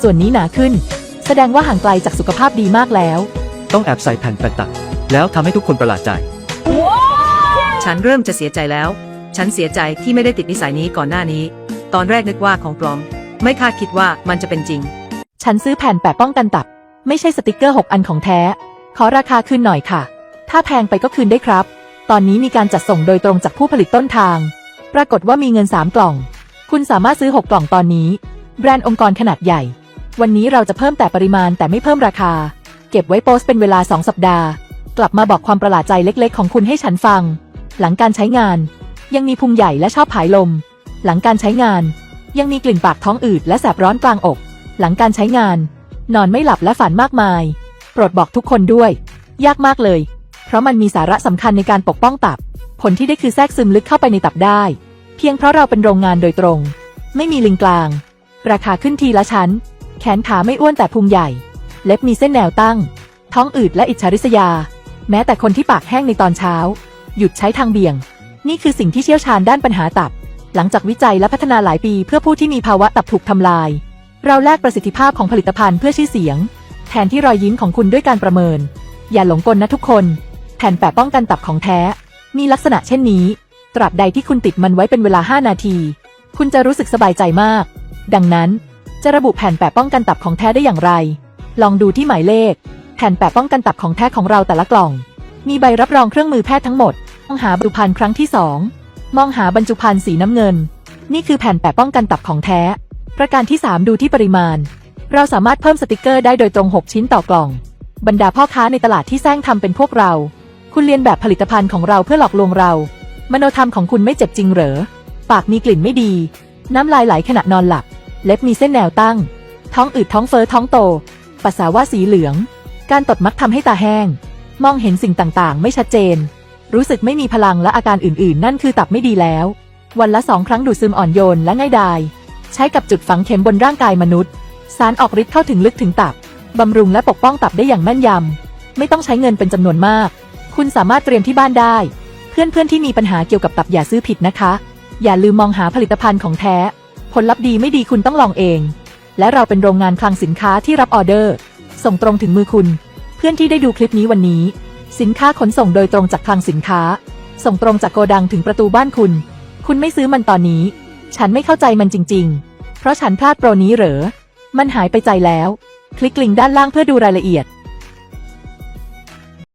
ส่วนนี้หนาขึ้น แสดงว่าห่างไกลจากสุขภาพดีมากแล้ว ต้องแอบใส่แผ่นแปะตัก แล้วทำให้ทุกคนประหลาดใจ ฉันเริ่มจะเสียใจแล้ว ฉันเสียใจที่ไม่ได้ติดนิสัยนี้ก่อนหน้านี้ ตอนแรกนึกว่าของปลอม ไม่คาดคิดว่ามันจะเป็นจริง ฉันซื้อแผ่นแปะป้องกันตับ ไม่ใช่สติกเกอร์ 6 อันของแท้ ขอราคาคืนหน่อยค่ะ ถ้าแพงไปก็คืนได้ครับ ตอนนี้มีการจัดส่งโดยตรงจากผู้ผลิตต้นทาง ปรากฏว่ามีเงิน 3 กล่อง คุณสามารถซื้อ 6 กล่องตอนนี้ แบรนด์องค์กรขนาดใหญ่ วันนี้เราจะเพิ่มแต่ปริมาณแต่ไม่เพิ่มราคา เก็บไว้โพสเป็นเวลา 2 สัปดาห์ กลับมาบอกความประหลาดใจเล็กๆ ของคุณให้ฉันฟัง หลังการใช้งาน ยังมีพุงใหญ่และชอบผายลม หลังการใช้งาน ยังมีกลิ่นปากท้องอืดและแสบร้อนกลางอก หลังการใช้งาน นอนไม่หลับและฝันมากมาย โปรดบอกทุกคนด้วย ยากมากเลย เพราะมันมีสาระสำคัญในการปกป้องตับ ผลที่ได้คือแทรกซึมลึกเข้าไปในตับได้ เพียงเพราะเราเป็นโรงงานโดยตรง ไม่มีลิงกลาง ราคาขึ้นทีละชั้น แขนขาไม่อ้วนแต่พุงใหญ่ เล็บมีเส้นแนวตั้ง ท้องอืดและอิจฉาริษยา แม้แต่คนที่ปากแห้งในตอนเช้า หยุดใช้ทางเบี่ยง นี่คือสิ่งที่เชี่ยวชาญด้านปัญหาตับ หลังจากวิจัยและพัฒนาหลายปีเพื่อผู้ที่มีภาวะตับถูกทำลาย เราแลกประสิทธิภาพของผลิตภัณฑ์เพื่อชื่อเสียง แทนที่รอยยิ้มของคุณด้วยการประเมิน อย่าหลงกลนะทุกคน แผ่นแปะป้องกันตับของแท้ มีลักษณะเช่นนี้ ตราบใดที่คุณติดมันไว้เป็นเวลา 5 นาที คุณจะรู้สึกสบายใจมาก ดังนั้น จะระบุแผ่นแปะป้องกันตับของแท้ได้อย่างไร ลองดูที่หมายเลข แผ่นแปะป้องกันตับของแท้ของเราแต่ละกล่อง มีใบรับรองเครื่องมือแพทย์ทั้งหมด มองหาบรรจุภัณฑ์ครั้งที่ 2 มองหาบรรจุภัณฑ์สีน้ำเงิน นี่คือแผ่นแปะป้องกันตับของแท้ ประการที่ 3 ดูที่ปริมาณ เราสามารถเพิ่มสติกเกอร์ได้โดยตรง 6 ชิ้นต่อกล่อง บรรดาพ่อค้าในตลาดที่แซงทำเป็นพวกเรา คุณเรียนแบบผลิตภัณฑ์ของเราเพื่อหลอกลวงเรา มโนธรรมของคุณไม่เจ็บจริงเหรอ ปากมีกลิ่นไม่ดี น้ำลายไหลขณะนอนหลับ เล็บมีเส้นแนวตั้ง ท้องอืดท้องเฟ้อท้องโต ปัสสาวะสีเหลือง การตดมักทำให้ตาแห้ง มองเห็นสิ่งต่างๆ ไม่ชัดเจน รู้สึกไม่มีพลังและอาการอื่นๆ นั่นคือตับไม่ดีแล้ว วันละสองครั้งดูดซึมอ่อนโยนและง่ายดาย ใช้กับจุดฝังเข็มบนร่างกายมนุษย์ สารออกฤทธิ์เข้าถึงลึกถึงตับ บำรุงและปกป้องตับได้อย่างแม่นยำ ไม่ต้องใช้เงินเป็นจำนวนมาก คุณสามารถเตรียมที่บ้านได้ เพื่อนๆที่มีปัญหาเกี่ยวกับตับอย่าซื้อผิดนะคะ อย่าลืมมองหาผลิตภัณฑ์ของแท้ ผลลัพธ์ดีไม่ดีคุณต้องลองเอง และเราเป็นโรงงานคลังสินค้าที่รับออเดอร์ ส่งตรงถึงมือคุณ เพื่อนที่ได้ดูคลิปนี้วันนี้ สินค้าขนส่งโดยตรงจากคลังสินค้า ส่งตรงจากโกดังถึงประตูบ้านคุณ คุณไม่ซื้อมันตอนนี้ ฉันไม่เข้าใจมันจริง ๆ เพราะฉันพลาดโปรนี้เหรอ มันหายไปใจแล้ว คลิกลิงก์ด้านล่างเพื่อดูรายละเอียด